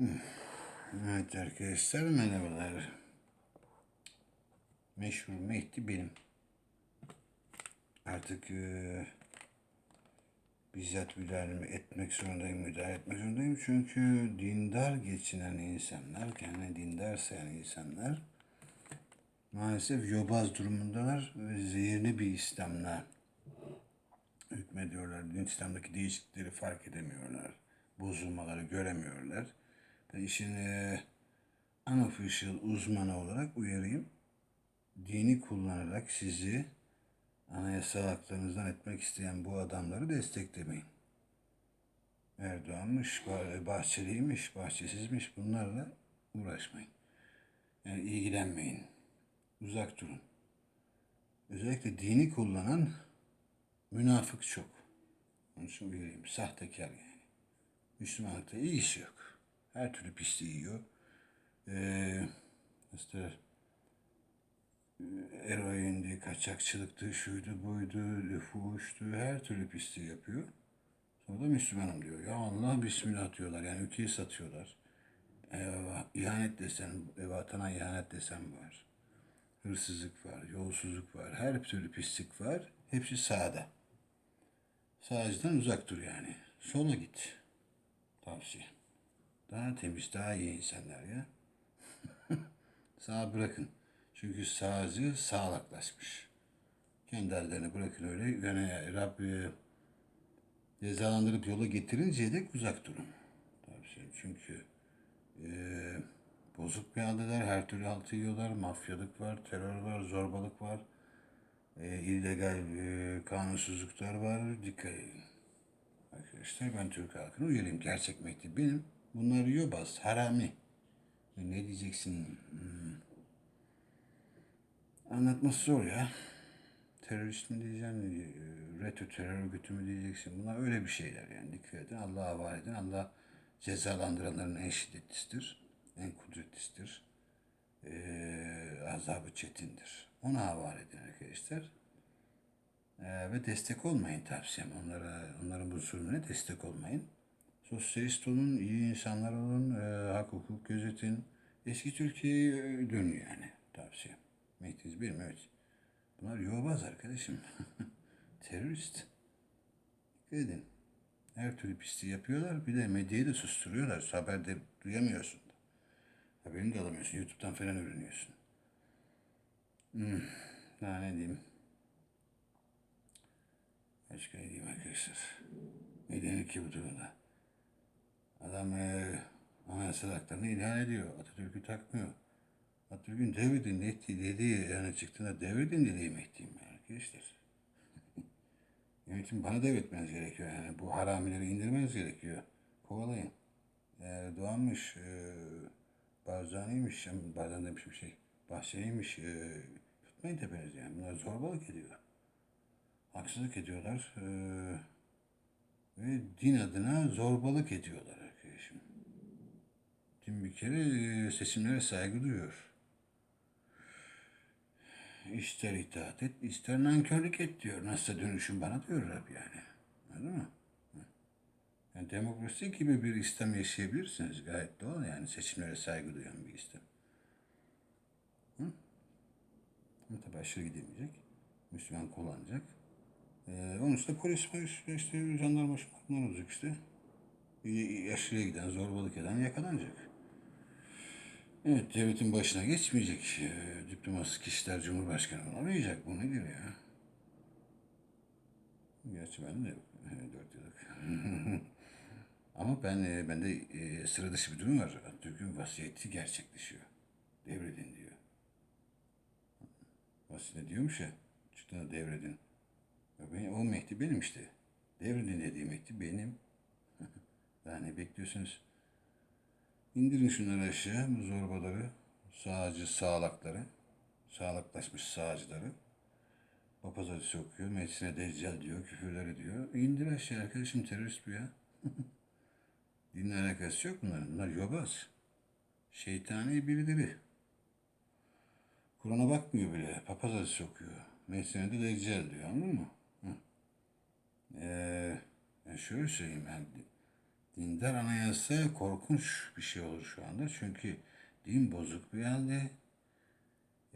Evet arkadaşlar merhabalar. Meşhur Mehdi benim. Artık eee bizzat müdahale etmek zorundayım, müdahale etmek zorundayım. Çünkü dindar geçinen insanlar, kendine dindar sayan insanlar maalesef yobaz durumundalar ve zehirli bir İslam'la hükmediyorlar. Din İslam'daki değişiklikleri fark edemiyorlar. Bozulmaları göremiyorlar. İşin eee unofficial uzmanı olarak uyarayım. Dini kullanarak sizi anayasal haklarınızdan etmek isteyen bu adamları desteklemeyin. Erdoğan'mış, Bah- Bahçeli'ymiş, Bahçesizmiş bunlarla uğraşmayın. Yani ilgilenmeyin. Uzak durun. Özellikle dini kullanan münafık çok. Onun için uyarayım. Sahtekar yani. Müslümanlıkta iyi işi yok. Her türlü pisliği yiyor. Ee, işte eroindi, kaçakçılıktı, şuydu, buydu, fuhuştu, her türlü pisliği yapıyor. Sonra da Müslümanım diyor. Ya Allah Bismillah diyorlar. Yani ülkeyi satıyorlar. Eyvah, ihanet desen, vatana ihanet desen var. Hırsızlık var, yolsuzluk var, her türlü pislik var. Hepsi sağda. Sağcıdan uzak dur yani. Sola git. Tavsiye. Daha temiz, daha iyi insanlar ya. Sağa bırakın. Çünkü sağcı sağlaklaşmış. Kendi hallerine bırakın öyle. Yani Rabbi cezalandırıp yola getirinceye dek uzak durun. Tavsiye. Çünkü eee bozuk bir haldeler, her türlü altı yiyorlar. Mafyalık var, terör var, zorbalık var. E, illegal e, kanunsuzluklar var. Dikkat edin. Arkadaşlar ben Türk halkını uyarayım. Gerçek Mehdi benim. Bunlar yobaz, harami. Ne diyeceksin? Hmm. Anlatması zor ya. Terörist mi diyeceksin, e, RETÖ terör örgütü mü diyeceksin. Bunlar öyle bir şeyler yani. Dikkat edin. Allah'a havale edin. Allah cezalandıranların en şiddetlisidir. En kudretlisidir. E, azabı çetindir. Ona havale edin arkadaşlar. Ee, ve destek olmayın tavsiyem. Onlara, onların bu zulmüne destek olmayın. Sosyalist olun, iyi insanlar olun, e, hak hukuk gözetin. Eski Türkiye'ye dönün yani tavsiyem. Mehdi'niz benim evet. Bunlar yobaz arkadaşım. Terörist. Dikkat edin. Her türlü pisliği yapıyorlar. Bir de medyayı da susturuyorlar. Haberde duyamıyorsun. Haberini de alamıyorsun. YouTube'dan falan öğreniyorsun. Hmm. Daha ne diyeyim? Başka ne diyeyim arkadaşlar? Ne denir ki bu durumda? Adam e, anayasal haklarını ihlal ediyor. Atatürk'ü takmıyor. Atatürk'ün devredin ettiği dediği yani çıktığında devredin dediği Mehdi'yim ben arkadaşlar. Yönetim bana devretmeniz gerekiyor yani. Bu haramileri indirmeniz gerekiyor. Kovalayın. Erdoğan'mış, e, Barzani'ymiş, yani Barzani demiş bir şey. Bahçeli'ymiş, e, tutmayın tepenizi yani. Bunlar zorbalık ediyor haksızlık ediyorlar eee, ve din adına zorbalık ediyorlar arkadaşım. Din bir kere eee, seçimlere saygı duyuyor. İster itaat et, ister nankörlük et diyor. Nasıl dönüşüm bana diyor Rab yani. Anladın mı? Yani demokrasi gibi bir İslam yaşayabilirsiniz gayet doğal yani seçimlere saygı duyan bir İslam. Hı? Ama tabii aşırı gidemeyecek. Müslüman kullanacak. Ee, onun işte polis, polis işte jandarma şunlar olacak işte. Y- Yaşlıya giden, zorbalık eden yakalanacak. Evet, devletin başına geçmeyecek. Ee, diplomatik kişiler Cumhurbaşkanı olamayacak. Bu nedir ya? Gerçi ben de. Dört yıllık. Ama ben e, bende e, sıra dışı bir durum var. Atatürk'ün vasiyeti gerçekleşiyor. Devredin diyor. Vasiyet diyormuş ya. Çıktığında devredin. Ya o Mehdi benim işte. Devredin dediği Mehdi benim. Daha ne bekliyorsunuz? İndirin şunları aşağı, bu zorbaları, sağcı sağlakları, sağlaklaşmış sağcıları. Papaz hadisi okuyor, meclisine deccal diyor, küfürler ediyor. İndir aşağı arkadaşım terörist bu ya. Dinle alakası yok bunların. Bunlar yobaz. Şeytani birileri. Kur'an'a bakmıyor bile. Papaz hadisi okuyor. Meclisine de deccal diyor anladın mı? Hı. Ee, yani şöyle söyleyeyim ben. Dindar anayasa korkunç bir şey olur şu anda. Çünkü din bozuk bir halde.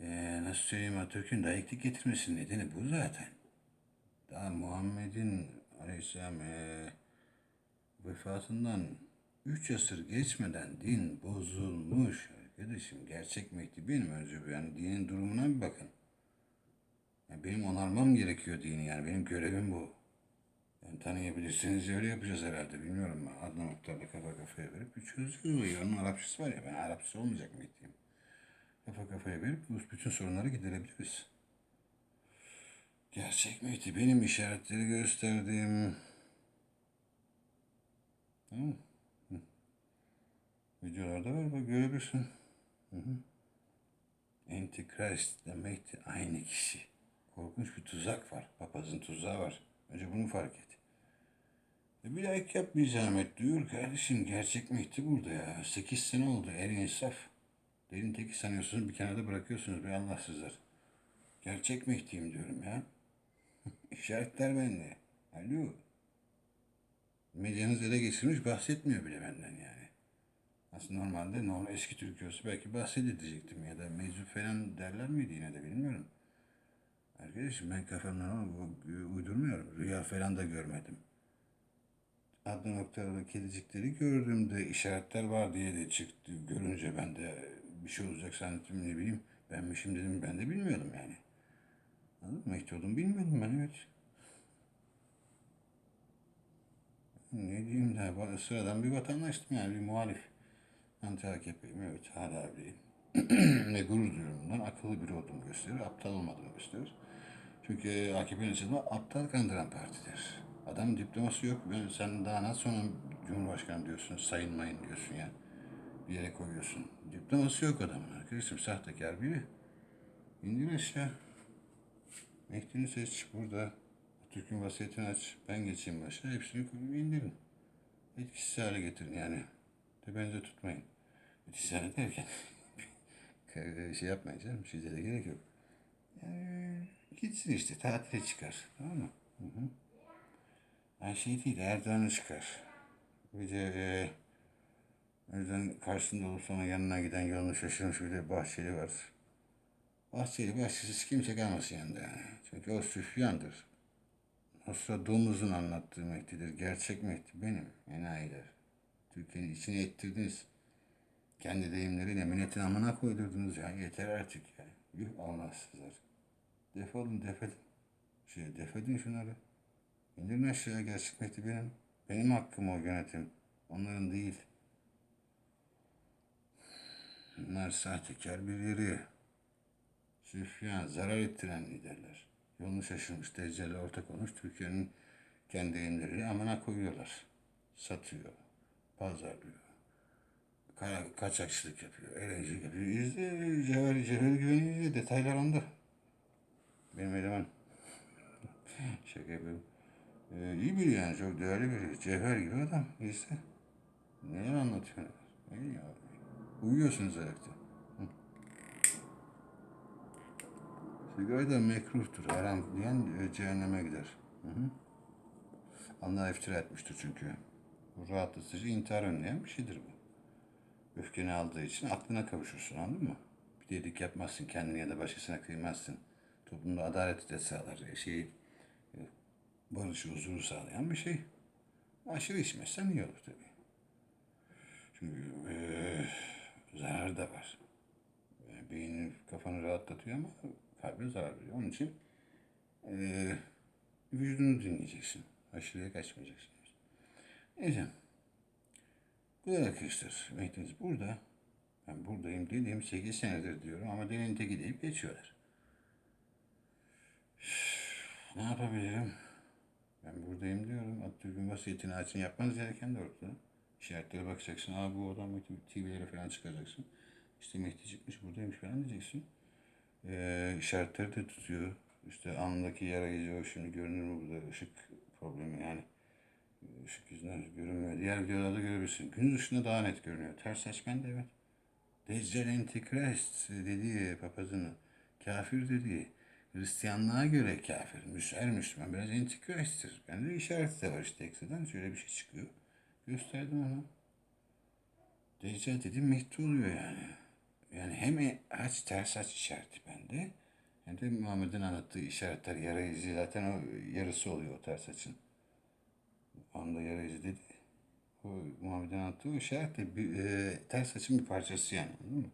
Ee, nasıl söyleyeyim Atatürk'ün layıklık getirmesinin nedeni bu zaten. Daha Muhammed'in aleyhisselam ee, vefatından 3 asır geçmeden din bozulmuş arkadaşım. Gerçek Mehdi benim önce yani dinin durumuna bir bakın. Yani benim onarmam gerekiyor dini yani benim görevim bu. Yani tanıyabilirsiniz öyle yapacağız herhalde bilmiyorum ben. Adnan Oktar'la kafa kafaya verip bir çözüyoruz. olayı. Onun Arapçası var ya ben Arapçası olmayacak Mehdi'yim. Kafa kafaya verip bütün sorunları giderebiliriz. Gerçek Mehdi benim işaretleri mı? Hı. Videolarda var bak görebilirsin. Hı hı. Antichrist aynı kişi. Korkunç bir tuzak var. Papazın tuzağı var. Önce bunu fark et. E bir like yap bir zahmet duyur kardeşim. Gerçek Mehdi burada ya. Sekiz sene oldu. Er insaf. Delin teki sanıyorsunuz bir kenarda bırakıyorsunuz be Allahsızlar. Gerçek Mehdi'yim diyorum ya. İşaretler bende. Alo. Medyanız ele geçirmiş bahsetmiyor bile benden yani. Aslında normalde normal eski Türkiye olsa belki bahsedecektim ya da meczup falan derler miydi yine de bilmiyorum. Arkadaşım ben kafamdan ama bu- uydurmuyorum. Rüya falan da görmedim. Adnan Oktar'da kedicikleri gördüğümde işaretler var diye de çıktı. Görünce ben de bir şey olacak zannettim ne bileyim. Benmişim dedim ben de bilmiyordum yani. Anladın mı? Olduğumu bilmiyordum ben evet. Ne diyeyim daha sıradan bir vatandaştım yani bir muhalif. Anti AKP'yim evet hala öyleyim. Ve gurur duyuyorum bundan. Akıllı biri olduğumu gösterir, aptal olmadığımı gösterir. Çünkü AKP'nin içinde aptal kandıran partidir. Adam diploması yok. Ben, sen daha nasıl sonra Cumhurbaşkanı diyorsun, sayın mayın diyorsun ya. Bir yere koyuyorsun. Diploması yok adamın arkadaşım. Sahtekar biri. İndir aşağı. Mehdi'nin seç burada. Türk'ün vasiyetini aç. Ben geçeyim başa. Hepsini indirin. Etkisiz hale getirin yani. Tepenize tutmayın. Etkisiz hale derken şey yapmayın canım. Şiddete gerek yok. Yani gitsin işte tatile çıkar. Tamam mı? Hı hı. Yani şey değil Erdoğan'ı çıkar. Bir de e, Erdoğan karşısında olup sonra yanına giden yolunu şaşırmış bir de Bahçeli var. Bahçeli bahçesiz kimse kalmasın yanında yani. Çünkü o süfyandır. Nostradamus'un anlattığı Mehdi'dir. Gerçek Mehdi benim. Enayiler. Türkiye'nin içine ettirdiniz. Kendi deyimleriyle milletin amına koydurdunuz ya. Yeter artık ya. Yuh Allahsızlar. Defolun defedin. Şey, defedin şunları. İndirin aşağıya gerçek Mehdi benim. Benim hakkım o yönetim. Onların değil. Bunlar sahtekar birileri. Süfyan, zarar ettiren liderler. Yolunu şaşırmış, Deccal'le ortak olmuş. Türkiye'nin kendi elimleriyle amına koyuyorlar. Satıyor, pazarlıyor. Kara, kaçakçılık yapıyor, eğlencelik yapıyor. İzle, Cevher, Cevher Güven'i izle, detaylar onda. Benim eleman. Şaka yapıyorum. Ee, iyi biri yani, çok değerli biri. Cevher gibi adam, izle. Neler anlatıyor neler. İyi ya. Uyuyorsunuz ayakta. Sigara da mekruhtur, haram diyen e, cehenneme gider. Hı hı. Allah iftira etmiştir çünkü. Bu rahatlatıcı intihar önleyen bir şeydir bu. Öfkeni aldığı için aklına kavuşursun anladın mı? Bir dedik yapmazsın kendini ya da başkasına kıymazsın. Toplumda adaleti de sağlar. e, Şey, e, barışı, huzuru sağlayan bir şey. Aşırı içmezsen iyi olur tabii. Çünkü e, zarar da var. E, beynin kafanı rahatlatıyor ama kalbe zarar veriyor. Onun için e, vücudunu dinleyeceksin. Aşırıya kaçmayacaksın. Neyse. Da arkadaşlar. Mehdi'niz burada. Ben buradayım dediğim 8 senedir diyorum ama delin teki deyip geçiyorlar. Ne yapabilirim? Ben buradayım diyorum. Atatürk'ün vasiyetini açın yapmanız gereken de ortada. İşaretlere bakacaksın. Aa bu adam TV'lere falan çıkacaksın. İşte Mehdi çıkmış buradaymış falan diyeceksin. Ee, işaretleri de tutuyor. İşte alnındaki yara o şimdi görünür mü burada ışık problemi yani. Işık yüzünden görünmüyor. Diğer videolarda görebilirsin. Gün ışığında daha net görünüyor. Ters açmen de evet. Deccal Antikrist dediği papazını kafir dediği Hristiyanlığa göre kafir. Her Müslüman biraz Antikrist'tir. Bende işareti de var işte ekstradan. Şöyle bir şey çıkıyor. Gösterdim ona. Deccal dedim Mehdi oluyor yani. Yani hem e- haç ters haç işareti bende. Hem de Muhammed'in anlattığı işaretler yara izi zaten o yarısı oluyor o ters açın. Anda yara izi dedi. O Muhammed'in anlattığı o işaret de bir, e, ters açın bir parçası yani. Anladın mı?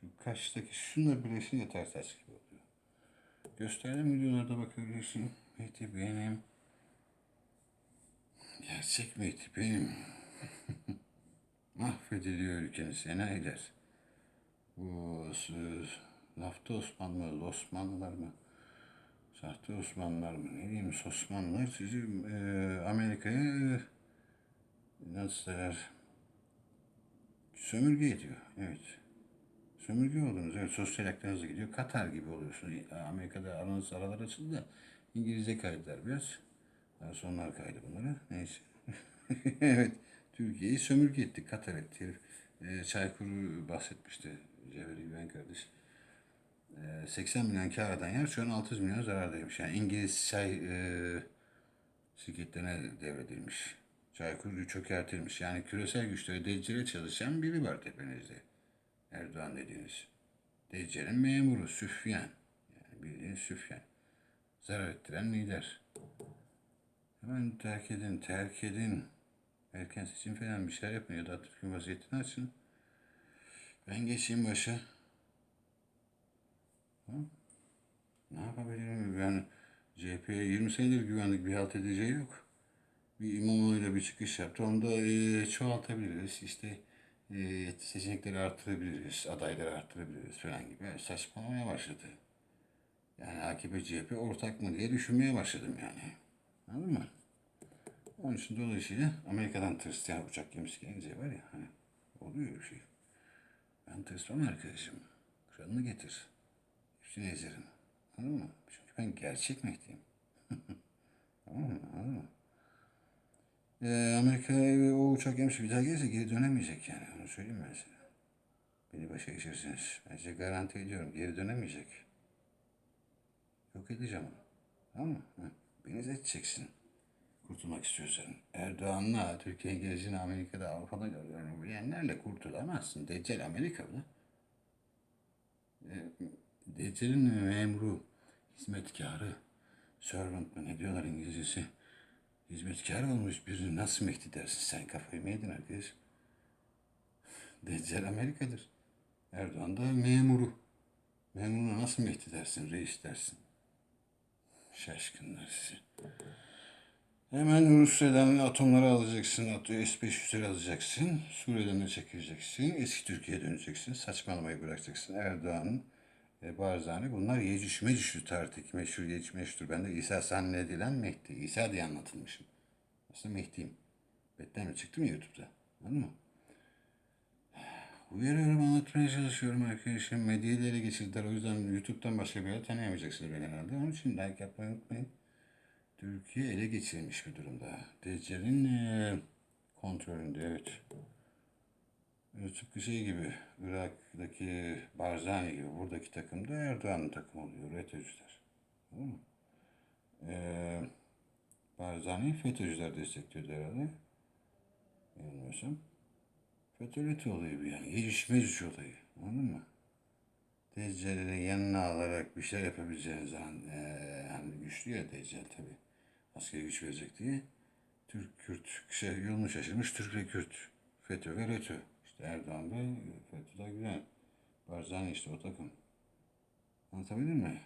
Şu kaştaki şunla birleşince ters aç gibi Gösterdim videolarda bakabilirsin. Mehdi benim. Gerçek Mehdi benim. Mahvediliyor ülkeniz enayiler. Bu s- lafta Osmanlı, Osmanlılar mı? Sahte Osmanlılar mı? Ne diyeyim Osmanlılar sizi e, Amerika'ya e, nasıl derler? Sömürge ediyor. Evet. Sömürge oldunuz. Evet sosyal haklarınız gidiyor. Katar gibi oluyorsunuz. Amerika'da aranız aralar açıldı İngilizce kaydılar biraz. Daha sonlar kaydı bunlara. Neyse. evet. Türkiye'yi sömürge etti. Katar etti. herif. E, Çaykur bahsetmişti. Cevheri Güven kardeş. E, 80 milyon kar eden yer şu an 600 milyon zarardaymış. Yani İngiliz çay e, şirketlerine devredilmiş. Çaykur çökertilmiş. Yani küresel güçlere deccale çalışan biri var tepenizde. Erdoğan dediğiniz. Deccal'in memuru Süfyan. Yani bildiğiniz Süfyan. Zarar ettiren lider. Hemen terk edin, terk edin. Erken seçim falan bir şeyler yapın ya da Atatürk'ün vaziyetini açın. Ben geçeyim başa. Ha? Ne yapabilirim? Ben CHP'ye 20 senedir güvenlik bir halt edeceği yok. Bir İmamoğlu'yla bir çıkış yaptı. Onu da e, çoğaltabiliriz. İşte e, seçenekleri arttırabiliriz. Adayları arttırabiliriz falan gibi. Saçmalamaya başladı. Yani AKP CHP ortak mı diye düşünmeye başladım yani. Anladın mı? Onun için dolayısıyla Amerika'dan tırsıyan uçak gemisi gelince var ya hani oluyor bir şey. Ben tırsmam arkadaşım. Kralını getir. Üstüne ezerim. Anladın mı? Çünkü ben gerçek Mehdi'yim. tamam mı? Anladın mı? Ee, Amerika'ya o uçak gemisi bir daha gelirse geri dönemeyecek yani. Onu söyleyeyim ben size. Beni başa geçirsiniz. Ben size garanti ediyorum. Geri dönemeyecek. Yok edeceğim onu. Tamam mı? Hı. Beni de edeceksin. Kurtulmak istiyorsan. Erdoğan'la Türkiye'nin geleceğini Amerika'da, Avrupa'da görüyorum. Bilenlerle kurtulamazsın. Deccal Amerika'da. Ee, Deccal'in memuru, hizmetkarı, servant mı ne diyorlar İngilizcesi. Hizmetkar olmuş birini nasıl Mehdi dersin? Sen kafayı mı yedin arkadaş? Deccal Amerika'dır. Erdoğan da memuru. Memuruna nasıl Mehdi dersin, reis dersin? Şaşkınlar sizi. Hemen Rusya'dan atomları alacaksın, at- S-500'leri alacaksın, Suriye'den de çekileceksin, eski Türkiye'ye döneceksin, saçmalamayı bırakacaksın. Erdoğan, e, Barzani bunlar Yecüc Mecüc'lü tarihteki meşhur Yecüc Mecüc'tür. Ben de İsa zannedilen Mehdi. İsa diye anlatılmışım. Aslında Mehdi'yim. Betten mi çıktım ya YouTube'da. Anladın mı? Uyarıyorum anlatmaya çalışıyorum arkadaşım. Medyayı ele geçirdiler. O yüzden YouTube'dan başka bir yer tanıyamayacaksınız beni herhalde. Onun için like yapmayı unutmayın. Türkiye ele geçirilmiş bir durumda. Deccal'in eee, kontrolünde evet. E, Tıpkı şey gibi Irak'taki Barzani gibi buradaki takım da Erdoğan'ın takımı oluyor. FETÖ'cüler. Ee, Barzani FETÖ'cüler destekliyordu herhalde. Yanılmıyorsam. FETÖ'leti olayı bu yani. Yeciş mecüş olayı. Anladın mı? Deccal'i yanına alarak bir şey yapabileceğiniz zaman ee, hani güçlü ya Deccal tabi. Askeri güç verecek diye. Türk, Kürt, şey, yolunu şaşırmış Türk ve Kürt. FETÖ ve RETÖ. İşte Erdoğan Bey, FETÖ'de güzel. Barzani işte o takım. Anlatabildim mi?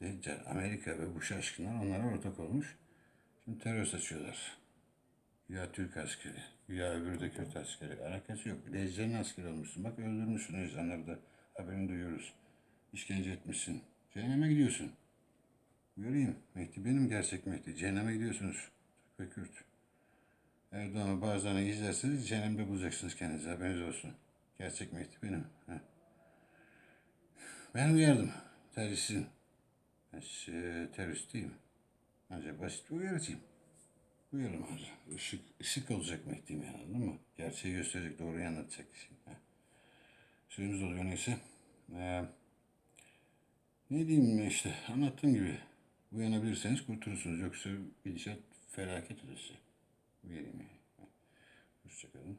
Deccal, Amerika ve bu şaşkınlar onlara ortak olmuş. Şimdi terör saçıyorlar. Ya Türk askeri, ya öbürü de Kürt askeri. Alakası yok. Deccal'in askeri olmuşsun. Bak öldürmüşsün insanları da. Haberini duyuyoruz. İşkence etmişsin. Cehenneme gidiyorsun. Göreyim. Mehdi benim gerçek Mehdi. Cehenneme gidiyorsunuz. Türk ve Kürt. Erdoğan'ı Barzan'ı izlerseniz cehennemde bulacaksınız kendinizi. Haberiniz olsun. Gerçek Mehdi benim. Ben uyardım. Teröristin. Ben size terörist. Ancak basit bir uyarıcıyım. Uyarım abi. Işık, ışık olacak Mehdi'yim yani anladın mı? Gerçeği gösterecek, doğruyu anlatacak. Heh. Süremiz oluyor neyse. Ee, ne diyeyim işte anlattığım gibi uyanabilirseniz kurtulursunuz. Yoksa gidişat felaket ötesi verimi. Hoşçakalın.